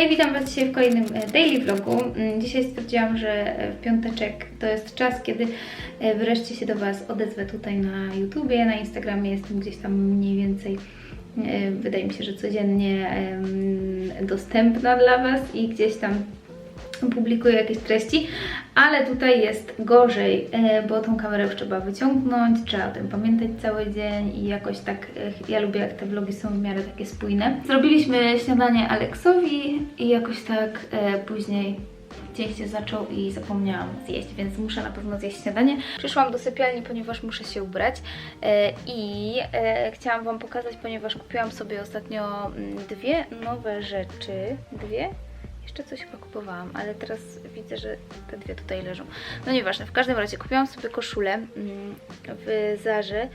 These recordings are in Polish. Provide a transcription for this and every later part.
Hej, witam Was dzisiaj w kolejnym e, daily vlogu. Mm, Dzisiaj stwierdziłam, że e, w piąteczek to jest czas, kiedy e, wreszcie się do Was odezwę tutaj na YouTubie, na Instagramie jestem gdzieś tam mniej więcej, wydaje mi się, że codziennie dostępna dla Was i gdzieś tam publikuję jakieś treści, ale tutaj jest gorzej, e, bo tą kamerę już trzeba wyciągnąć, trzeba o tym pamiętać cały dzień i jakoś tak, e, ja lubię jak te vlogi są w miarę takie spójne. Zrobiliśmy śniadanie Aleksowi i jakoś tak e, później dzień się zaczął i zapomniałam zjeść, więc muszę na pewno zjeść śniadanie. Przyszłam do sypialni, ponieważ muszę się ubrać i chciałam Wam pokazać, ponieważ kupiłam sobie ostatnio mm, dwie nowe rzeczy, dwie? Jeszcze coś chyba kupowałam, ale teraz widzę, że te dwie tutaj leżą. No nieważne, w każdym razie kupiłam sobie koszulę mm, w Zarze.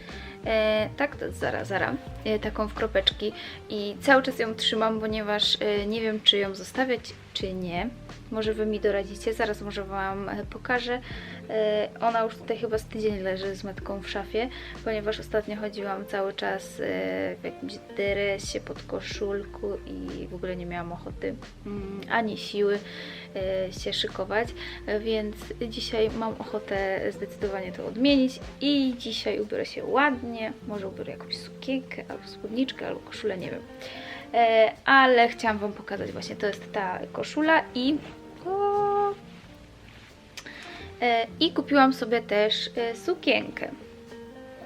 E, tak, to Zara, Zara. E, taką w kropeczki i cały czas ją trzymam, ponieważ e, nie wiem, czy ją zostawiać, czy nie. Może Wy mi doradzicie, zaraz może Wam e, pokażę. E, Ona już tutaj chyba z tydzień leży z metką w szafie, ponieważ ostatnio chodziłam cały czas e, w jakimś dresie pod koszulku i w ogóle nie miałam ochoty mm, ani siły się szykować, więc dzisiaj mam ochotę zdecydowanie to odmienić i dzisiaj ubiorę się ładnie, może ubiorę jakąś sukienkę albo spódniczkę albo koszulę, nie wiem. E, Ale chciałam Wam pokazać właśnie, to jest ta koszula i E, I kupiłam sobie też e, sukienkę.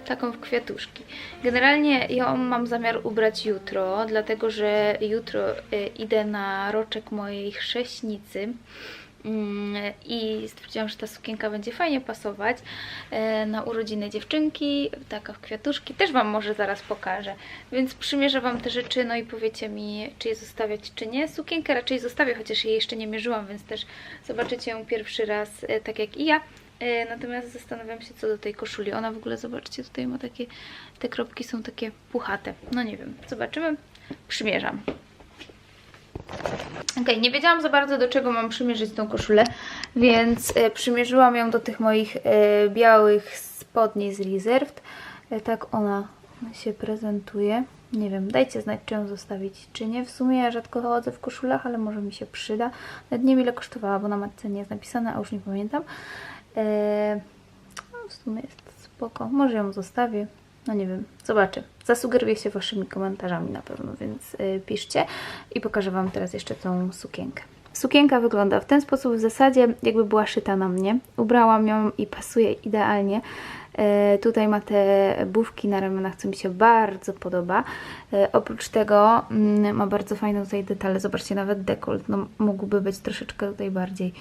Taką w kwiatuszki. Generalnie ją mam zamiar ubrać jutro, dlatego że jutro idę na roczek mojej chrześnicy. Mm, I stwierdziłam, że ta sukienka będzie fajnie pasować e, na urodziny dziewczynki, taka w kwiatuszki. Też Wam może zaraz pokażę. Więc przymierzę Wam te rzeczy, no i powiecie mi, czy je zostawiać, czy nie. Sukienkę raczej zostawię, chociaż jej jeszcze nie mierzyłam, więc też zobaczycie ją pierwszy raz, e, tak jak i ja. E, Natomiast zastanawiam się co do tej koszuli. Ona w ogóle, zobaczcie, tutaj ma takie, te kropki są takie puchate. No nie wiem, zobaczymy. Przymierzam. Okej, nie wiedziałam za bardzo do czego mam przymierzyć tą koszulę, więc e, przymierzyłam ją do tych moich e, białych spodni z Reserved. E, tak ona się prezentuje. Nie wiem, dajcie znać, czy ją zostawić, czy nie. W sumie ja rzadko chodzę w koszulach, ale może mi się przyda. Nawet nie wiem, ile kosztowała, bo na matce nie jest napisane, a już nie pamiętam. No, w sumie jest spoko. Może ją zostawię. No nie wiem, zobaczę. Zasugeruję się Waszymi komentarzami na pewno, więc y, piszcie i pokażę Wam teraz jeszcze tą sukienkę. Sukienka wygląda w ten sposób, w zasadzie jakby była szyta na mnie. Ubrałam ją i pasuje idealnie. E, tutaj ma te bufki na ramionach, co mi się bardzo podoba. E, oprócz tego mm, ma bardzo fajne tutaj detale. Zobaczcie, nawet dekolt no, mógłby być troszeczkę tutaj bardziej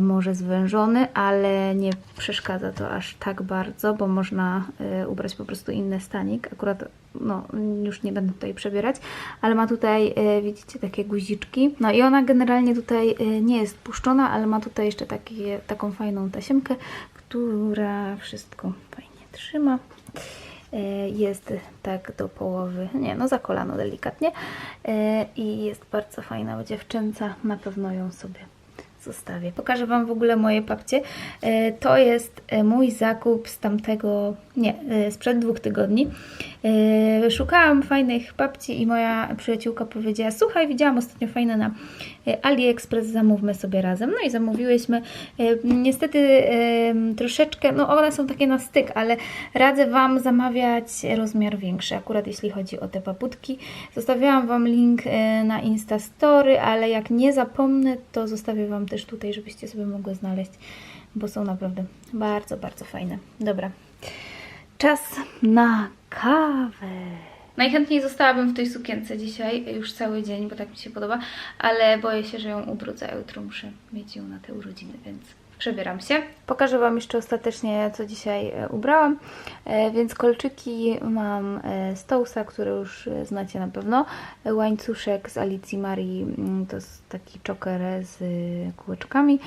może zwężony, ale nie przeszkadza to aż tak bardzo, bo można e, ubrać po prostu inny stanik. Akurat no, już nie będę tutaj przebierać, ale ma tutaj, e, widzicie, takie guziczki. No i ona generalnie tutaj e, nie jest puszczona, ale ma tutaj jeszcze taką fajną tasiemkę, która wszystko fajnie trzyma. E, Jest tak do połowy, nie no za kolano delikatnie E, i jest bardzo fajna, bo dziewczęca na pewno ją sobie zostawię. Pokażę Wam w ogóle moje papcie. E, To jest e, mój zakup z tamtego, nie, e, sprzed dwóch tygodni. E, Szukałam fajnych papci i moja przyjaciółka powiedziała, słuchaj, widziałam ostatnio fajne na e, AliExpress, zamówmy sobie razem. No i zamówiłyśmy. E, Niestety e, troszeczkę, no one są takie na styk, ale radzę Wam zamawiać rozmiar większy, akurat jeśli chodzi o te paputki. Zostawiałam Wam link e, na Instastory, ale jak nie zapomnę, to zostawię Wam też tutaj, żebyście sobie mogły znaleźć, bo są naprawdę bardzo, bardzo fajne. Dobra, czas na kawę. Najchętniej zostałabym w tej sukience dzisiaj, już cały dzień, bo tak mi się podoba, ale boję się, że ją ubrudzę, a jutro muszę mieć ją na te urodziny, więc przebieram się. Pokażę Wam jeszcze ostatecznie, co dzisiaj e, ubrałam. E, Więc kolczyki mam e, z Tousa, które już znacie na pewno. Łańcuszek z Alicji Marii, mm, to jest taki czoker z kółeczkami.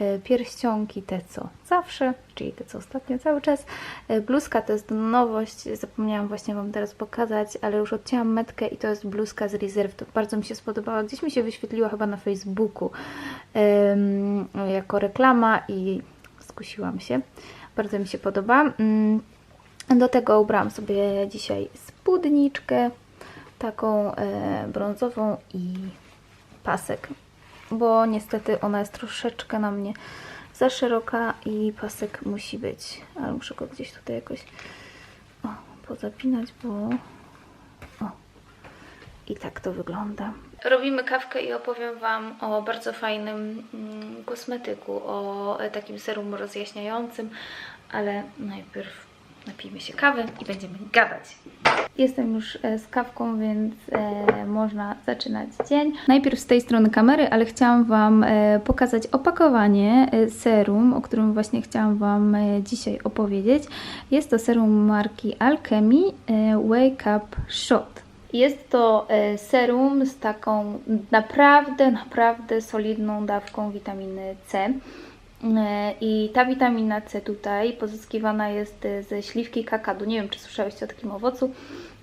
E, Pierścionki te co zawsze, czyli te co ostatnio cały czas. E, Bluzka to jest nowość, zapomniałam właśnie Wam teraz pokazać, ale już odcięłam metkę i to jest bluzka z Reserve. To bardzo mi się spodobała. Gdzieś mi się wyświetliła chyba na Facebooku jako reklama i skusiłam się. Bardzo mi się podoba. Mm, Do tego ubrałam sobie dzisiaj spódniczkę, taką e, brązową i pasek, bo niestety ona jest troszeczkę na mnie za szeroka i pasek musi być, ale muszę go gdzieś tutaj jakoś o, pozapinać, bo o, i tak to wygląda. Robimy kawkę i opowiem Wam o bardzo fajnym mm, kosmetyku, o e, takim serum rozjaśniającym, ale najpierw napijmy się kawy i będziemy gadać. Jestem już e, z kawką, więc e, można zaczynać dzień. Najpierw z tej strony kamery, ale chciałam Wam e, pokazać opakowanie e, serum, o którym właśnie chciałam Wam e, dzisiaj opowiedzieć. Jest to serum marki Alchemy e, Wake Up Shot. Jest to e, serum z taką naprawdę, naprawdę solidną dawką witaminy C. E, I ta witamina C tutaj pozyskiwana jest e, ze śliwki kakadu. Nie wiem, czy słyszałeś o takim owocu.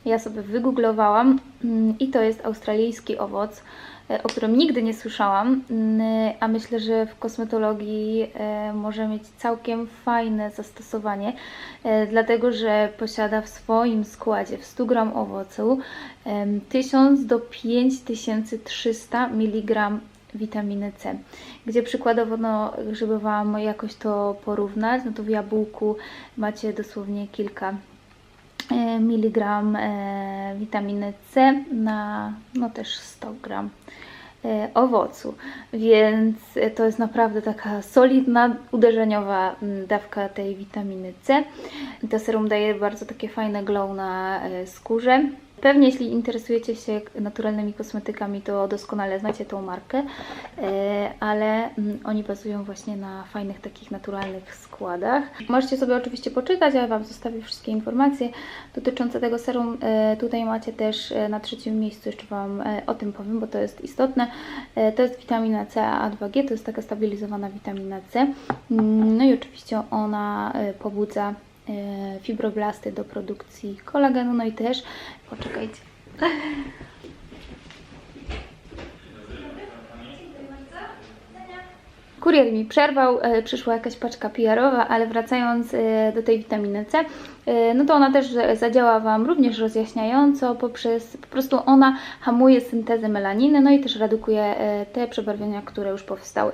Ja sobie wygooglowałam mm, i to jest australijski owoc, e, o którym nigdy nie słyszałam, mm, a myślę, że w kosmetologii może mieć całkiem fajne zastosowanie, dlatego że posiada w swoim składzie w 100 gram owocu em, 1000 do 5300 mg witaminy C, gdzie przykładowo, no, żeby Wam jakoś to porównać, no to w jabłku macie dosłownie kilka e, miligram e, witaminy C na no też 100 gram e, owocu, więc to jest naprawdę taka solidna, uderzeniowa dawka tej witaminy C. To serum daje bardzo takie fajne glow na skórze. Pewnie jeśli interesujecie się naturalnymi kosmetykami, to doskonale znacie tą markę, e, ale mm, oni bazują właśnie na fajnych takich naturalnych składach. Możecie sobie oczywiście poczytać, ale Wam zostawię wszystkie informacje dotyczące tego serum. E, Tutaj macie też e, na trzecim miejscu, jeszcze Wam o tym powiem, bo to jest istotne. To jest witamina C A2G, to jest taka stabilizowana witamina C. Mm, No i oczywiście ona pobudza fibroblasty do produkcji kolagenu, no i też, poczekajcie, Kurier mi przerwał, e, przyszła jakaś paczka PR-owa, ale wracając e, do tej witaminy C, e, no to ona też e, zadziała Wam również rozjaśniająco, poprzez po prostu ona hamuje syntezę melaniny, no i też redukuje e, te przebarwienia, które już powstały.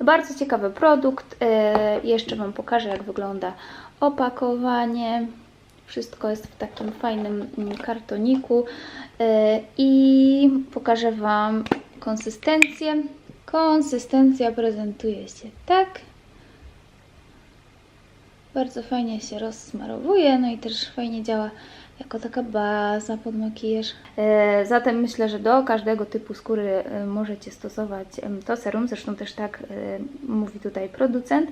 Bardzo ciekawy produkt, e, jeszcze Wam pokażę jak wygląda opakowanie. Wszystko jest w takim fajnym mm, kartoniku e, i pokażę Wam konsystencję. Konsystencja prezentuje się tak. Bardzo fajnie się rozsmarowuje, no i też fajnie działa jako taka baza pod makijaż. E, zatem myślę, że do każdego typu skóry e, możecie stosować to serum, zresztą też tak e, mówi tutaj producent.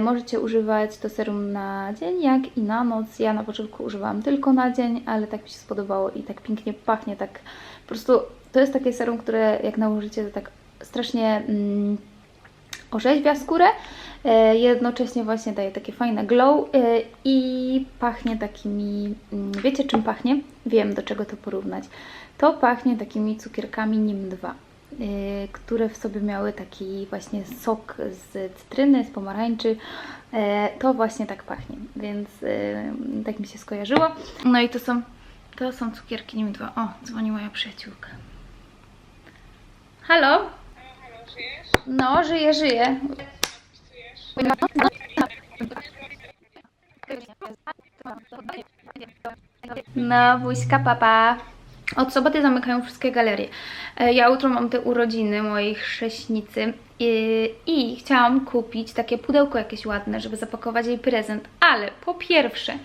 Możecie używać to serum na dzień, jak i na noc. Ja na początku używałam tylko na dzień, ale tak mi się spodobało i tak pięknie pachnie, tak po prostu to jest takie serum, które jak nałożycie, to tak strasznie mm, orzeźwia skórę, e, jednocześnie właśnie daje takie fajne glow e, i pachnie takimi, mm, wiecie czym pachnie? Wiem do czego to porównać. To pachnie takimi cukierkami NIM2, e, które w sobie miały taki właśnie sok z cytryny, z pomarańczy. To właśnie tak pachnie, więc tak mi się skojarzyło. No i to są, to są cukierki NIM2. O, dzwoni moja przyjaciółka. Halo? No, żyję, żyję. No, buźka, papa. Od soboty zamykają wszystkie galerie. E, Ja jutro mam te urodziny mojej chrześnicy i, i chciałam kupić takie pudełko jakieś ładne, żeby zapakować jej prezent, ale po pierwsze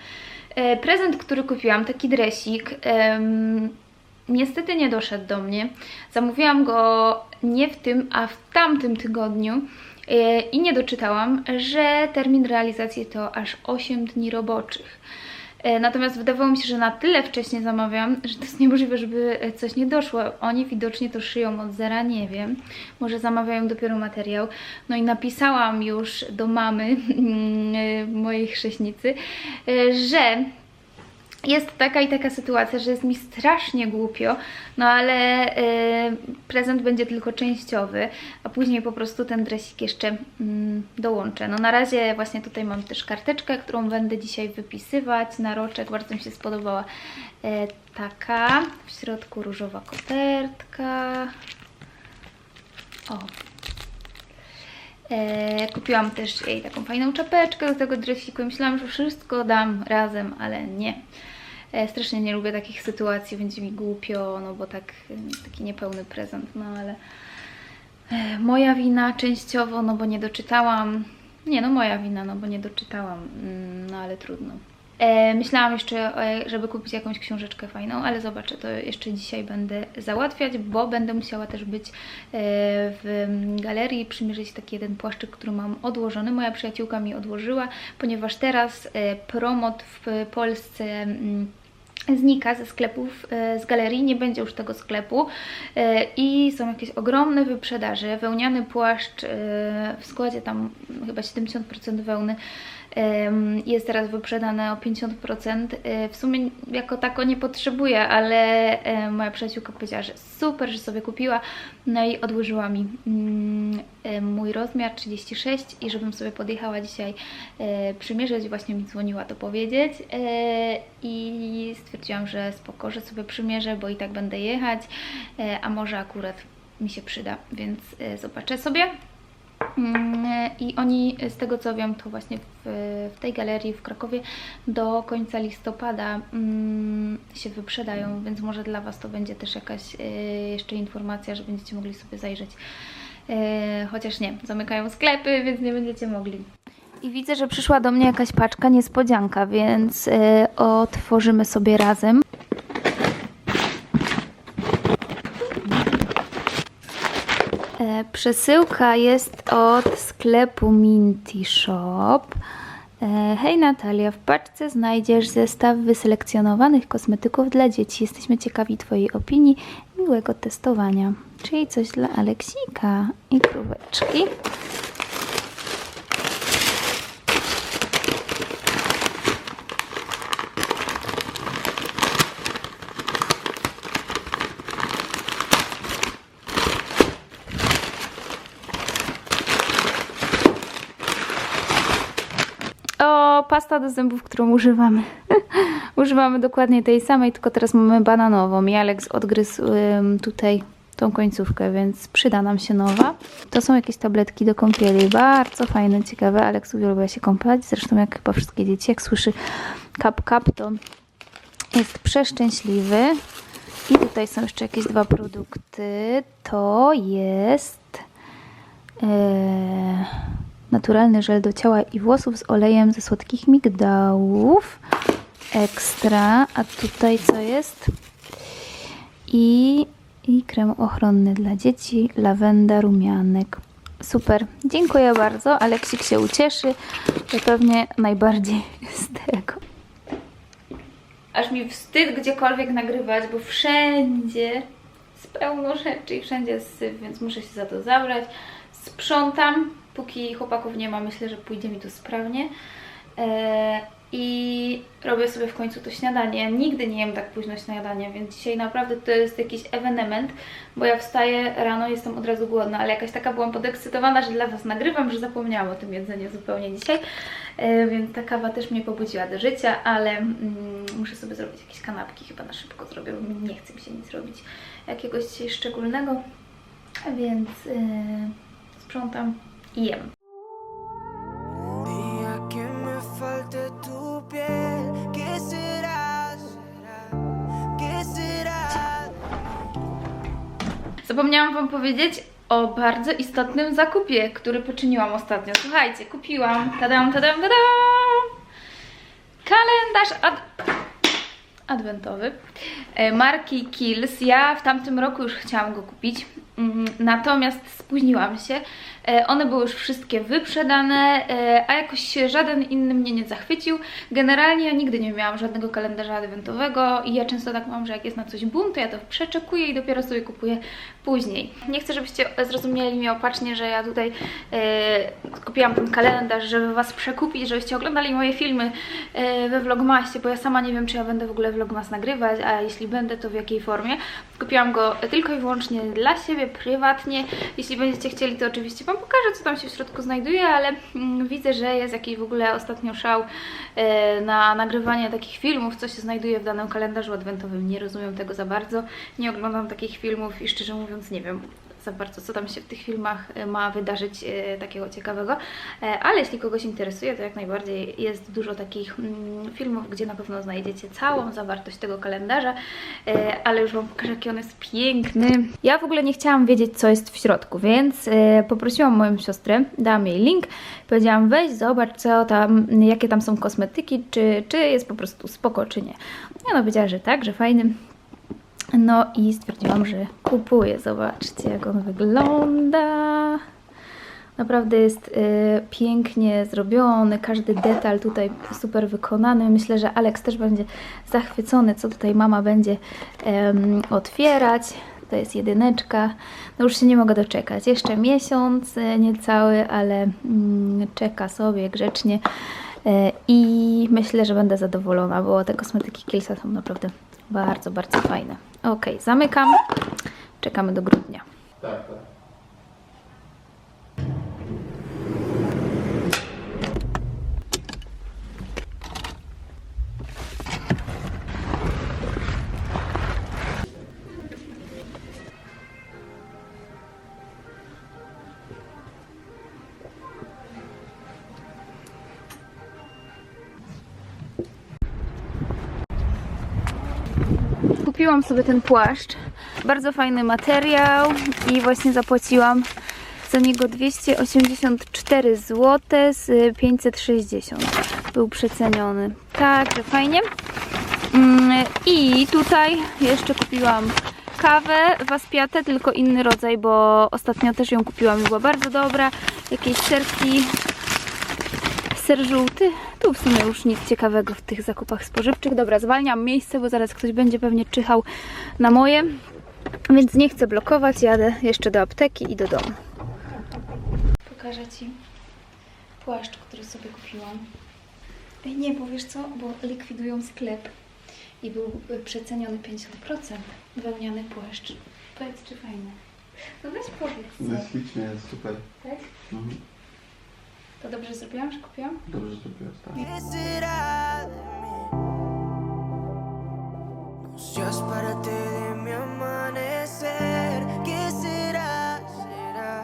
E, prezent, który kupiłam, taki dresik, niestety nie doszedł do mnie. Zamówiłam go nie w tym, a w tamtym tygodniu e, i nie doczytałam, że termin realizacji to aż 8 dni roboczych. E, Natomiast wydawało mi się, że na tyle wcześnie zamawiam, że to jest niemożliwe, żeby coś nie doszło. Oni widocznie to szyją od zera, nie wiem. Może zamawiają dopiero materiał. No i napisałam już do mamy mm, e, mojej chrześnicy, że jest taka i taka sytuacja, że jest mi strasznie głupio, no ale e, prezent będzie tylko częściowy, a później po prostu ten dresik jeszcze mm, dołączę. No na razie właśnie tutaj mam też karteczkę, którą będę dzisiaj wypisywać na roczek, bardzo mi się spodobała e, taka, w środku różowa kopertka. O, kupiłam też jej taką fajną czapeczkę do tego dresiku myślałam, że wszystko dam razem, ale nie. E, strasznie nie lubię takich sytuacji, będzie mi głupio, no bo tak, e, taki niepełny prezent, no ale e, moja wina częściowo, no bo nie doczytałam. Nie, no moja wina, no bo nie doczytałam, mm, no ale trudno. E, myślałam jeszcze, e, żeby kupić jakąś książeczkę fajną, ale zobaczę, to jeszcze dzisiaj będę załatwiać, bo będę musiała też być e, w galerii, przymierzyć taki jeden płaszczyk, który mam odłożony. Moja przyjaciółka mi odłożyła, ponieważ teraz promot w Polsce mm, znika ze sklepów, z galerii, nie będzie już tego sklepu i są jakieś ogromne wyprzedaże. Wełniany płaszcz w składzie tam chyba 70% wełny jest teraz wyprzedane o 50%. E, W sumie jako tako nie potrzebuję, ale e, moja przyjaciółka powiedziała, że super, że sobie kupiła, no i odłożyła mi mm, e, mój rozmiar 36 i żebym sobie podjechała dzisiaj e, przymierzyć, właśnie mi dzwoniła to powiedzieć i stwierdziłam, że spoko, że sobie przymierzę, bo i tak będę jechać, a może akurat mi się przyda, więc zobaczę sobie. Mm, I oni, z tego co wiem, to właśnie w, w tej galerii w Krakowie do końca listopada mm, się wyprzedają, więc może dla Was to będzie też jakaś e, jeszcze informacja, że będziecie mogli sobie zajrzeć. E, chociaż nie, zamykają sklepy, więc nie będziecie mogli. I widzę, że przyszła do mnie jakaś paczka, niespodzianka, więc e, otworzymy sobie razem. E, Przesyłka jest od sklepu Minty Shop. E, Hej Natalia, w paczce znajdziesz zestaw wyselekcjonowanych kosmetyków dla dzieci. Jesteśmy ciekawi Twojej opinii. Miłego testowania. Czyli coś dla Aleksika i króweczki. O, pasta do zębów, którą używamy. używamy dokładnie tej samej, tylko teraz mamy bananową. I Alex odgryzł ym, tutaj tą końcówkę, więc przyda nam się nowa. To są jakieś tabletki do kąpieli. Bardzo fajne, ciekawe. Alex uwielbia się kąpać. Zresztą jak chyba wszystkie dzieci, jak słyszy kap kap, to jest przeszczęśliwy. I tutaj są jeszcze jakieś dwa produkty. To jest... Yy, naturalny żel do ciała i włosów z olejem ze słodkich migdałów. Ekstra. A tutaj co jest? I, I krem ochronny dla dzieci. Lawenda, rumianek. Super. Dziękuję bardzo. Aleksik się ucieszy. To pewnie najbardziej z tego. Aż mi wstyd gdziekolwiek nagrywać, bo wszędzie jest pełno rzeczy i wszędzie jest syf, więc muszę się za to zabrać. Sprzątam, póki chłopaków nie ma, myślę, że pójdzie mi to sprawnie. E, I robię sobie w końcu to śniadanie. Nigdy nie jem tak późno śniadania, więc dzisiaj naprawdę to jest jakiś ewenement, bo ja wstaję rano, jestem od razu głodna, ale jakaś taka byłam podekscytowana, że dla Was nagrywam, że zapomniałam o tym jedzeniu zupełnie dzisiaj, e, więc ta kawa też mnie pobudziła do życia, ale mm, muszę sobie zrobić jakieś kanapki, chyba na szybko zrobię, bo nie chce mi się nic robić jakiegoś dzisiaj szczególnego, więc yy, sprzątam i jem. Zapomniałam Wam powiedzieć o bardzo istotnym zakupie, który poczyniłam ostatnio. Słuchajcie, kupiłam, tadam, tadam, tadam, kalendarz ad... adwentowy e, marki Kills. Ja w tamtym roku już chciałam go kupić, mm, natomiast spóźniłam się. E, One były już wszystkie wyprzedane, e, a jakoś żaden inny mnie nie zachwycił. Generalnie ja nigdy nie miałam żadnego kalendarza adwentowego i ja często tak mam, że jak jest na coś bunt, to ja to przeczekuję i dopiero sobie kupuję później. Nie chcę, żebyście zrozumieli mnie opacznie, że ja tutaj e, kupiłam ten kalendarz, żeby Was przekupić, żebyście oglądali moje filmy e, we Vlogmasie, bo ja sama nie wiem, czy ja będę w ogóle Vlogmas nagrywać, a jeśli będę, to w jakiej formie. Kupiłam go tylko i wyłącznie dla siebie, prywatnie. Jeśli będziecie chcieli, to oczywiście Wam pokażę, co tam się w środku znajduje, ale mm, widzę, że jest jakiś w ogóle ostatnio szał e, na nagrywanie takich filmów, co się znajduje w danym kalendarzu adwentowym. Nie rozumiem tego za bardzo, nie oglądam takich filmów i szczerze mówiąc nie wiem za bardzo, co tam się w tych filmach e, ma wydarzyć e, takiego ciekawego, E, ale jeśli kogoś interesuje, to jak najbardziej jest dużo takich mm, filmów, gdzie na pewno znajdziecie całą zawartość tego kalendarza, E, ale już Wam pokażę, jaki on jest piękny. Ja w ogóle nie chciałam wiedzieć, co jest w środku, więc e, poprosiłam moją siostrę, dałam jej link, powiedziałam weź, zobacz, co tam, jakie tam są kosmetyki, czy, czy jest po prostu spoko, czy nie. I ona powiedziała, że tak, że fajny. No i stwierdziłam, że kupuję. Zobaczcie, jak on wygląda. Naprawdę jest y, pięknie zrobiony, każdy detal tutaj super wykonany. Myślę, że Alex też będzie zachwycony, co tutaj mama będzie otwierać. To jest jedyneczka. No już się nie mogę doczekać. Jeszcze miesiąc y, niecały, ale mm, czeka sobie grzecznie. E, I myślę, że będę zadowolona, bo te kosmetyki Kielsa są naprawdę bardzo, bardzo fajne. Ok, zamykam. Czekamy do grudnia. Tak, tak. Kupiłam sobie ten płaszcz. Bardzo fajny materiał i właśnie zapłaciłam za niego 284 zł z 560. Był przeceniony. Także fajnie. Mm, I tutaj jeszcze kupiłam kawę waspiatę, tylko inny rodzaj, bo ostatnio też ją kupiłam i była bardzo dobra. Jakieś serki ser żółty. Tu w sumie już nic ciekawego w tych zakupach spożywczych. Dobra, zwalniam miejsce, bo zaraz ktoś będzie pewnie czyhał na moje. Więc nie chcę blokować, jadę jeszcze do apteki i do domu. Pokażę Ci płaszcz, który sobie kupiłam. Ej, nie, bo wiesz co, bo likwidują sklep i był y, przeceniony 50%. Wełniany płaszcz. Powiedz, czy fajny. No weź powiedz, No ślicznie, jest super. Tak? Mhm. To dobrze zrobiłam, że kupiłam? Dobrze, zrobiłaś, tak. ¿Qué será de mí? No seas parte de mi amanecer. ¿Qué será? ¿Será?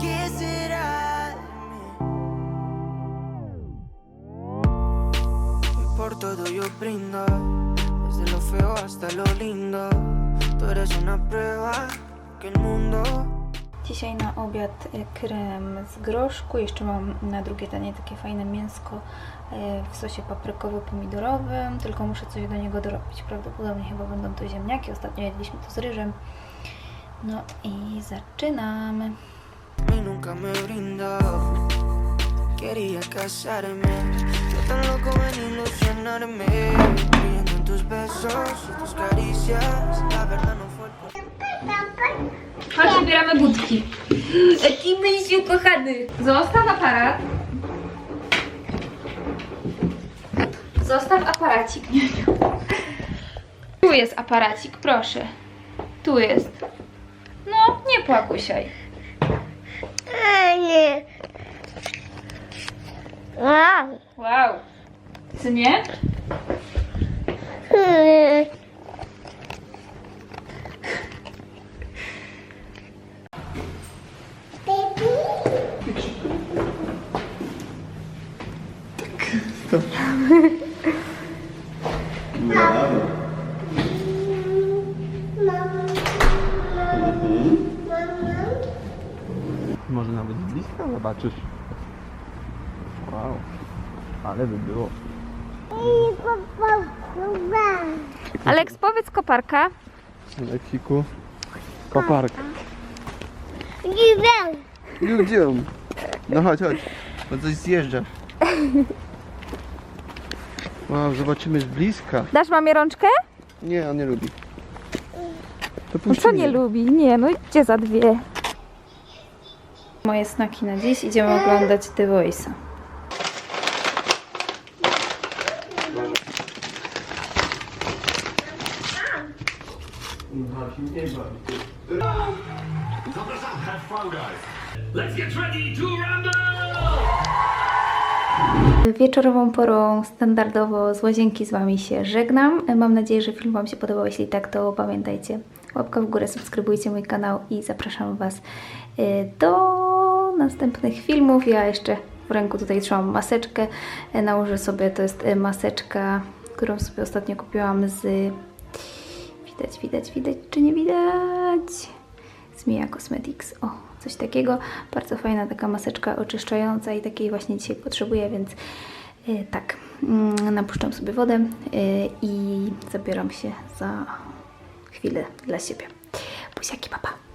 ¿Qué será de mí? Y por todo yo brindo, desde lo feo hasta lo lindo. Tú eres una prueba que el mundo Dzisiaj na obiad e, krem z groszku. Jeszcze mam na drugie danie takie fajne mięsko e, w sosie paprykowo-pomidorowym. Tylko muszę coś do niego dorobić. Prawdopodobnie chyba będą to ziemniaki. Ostatnio jedliśmy to z ryżem. No i zaczynamy. mí nunca me brindó. Quería casarme, yo tan loco en ilusionarme. Creyendo en tus besos y tus caricias. La verdad no fue por Chodź, wybieramy budki. Jaki myślił, kochany. Zostaw aparat. Zostaw aparacik. Tu jest aparacik, proszę. Tu jest. No, nie płakusiaj. nie. Wow. Wow. Co nie? Nie rano. Może nawet z bliska zobaczysz. Wow, ale by było. Aleks, powiedz koparka. Leksiku. Koparka. Nie Gdzie on? No chodź, chodź. Bo coś zjeżdża. Wow, zobaczymy z bliska. Dasz mamie rączkę? Nie, on nie lubi. To No co nie lubi? Nie, no idźcie za dwie. Moje snaki na dziś. Idziemy oglądać The Voice'a. Wieczorową porą standardowo z łazienki z Wami się żegnam. Mam nadzieję, że film Wam się podobał. Jeśli tak, to pamiętajcie, łapka w górę, subskrybujcie mój kanał i zapraszam Was y, do następnych filmów. Ja jeszcze w ręku tutaj trzymam maseczkę. Y, Nałożę sobie, to jest y, maseczka, którą sobie ostatnio kupiłam z... Widać, widać, widać, czy nie widać? z Mia Cosmetics. O, coś takiego. Bardzo fajna taka maseczka oczyszczająca i takiej właśnie dzisiaj potrzebuję, więc y, tak, mm, napuszczam sobie wodę y, i zabieram się za chwilę dla siebie. Buziaki, papa.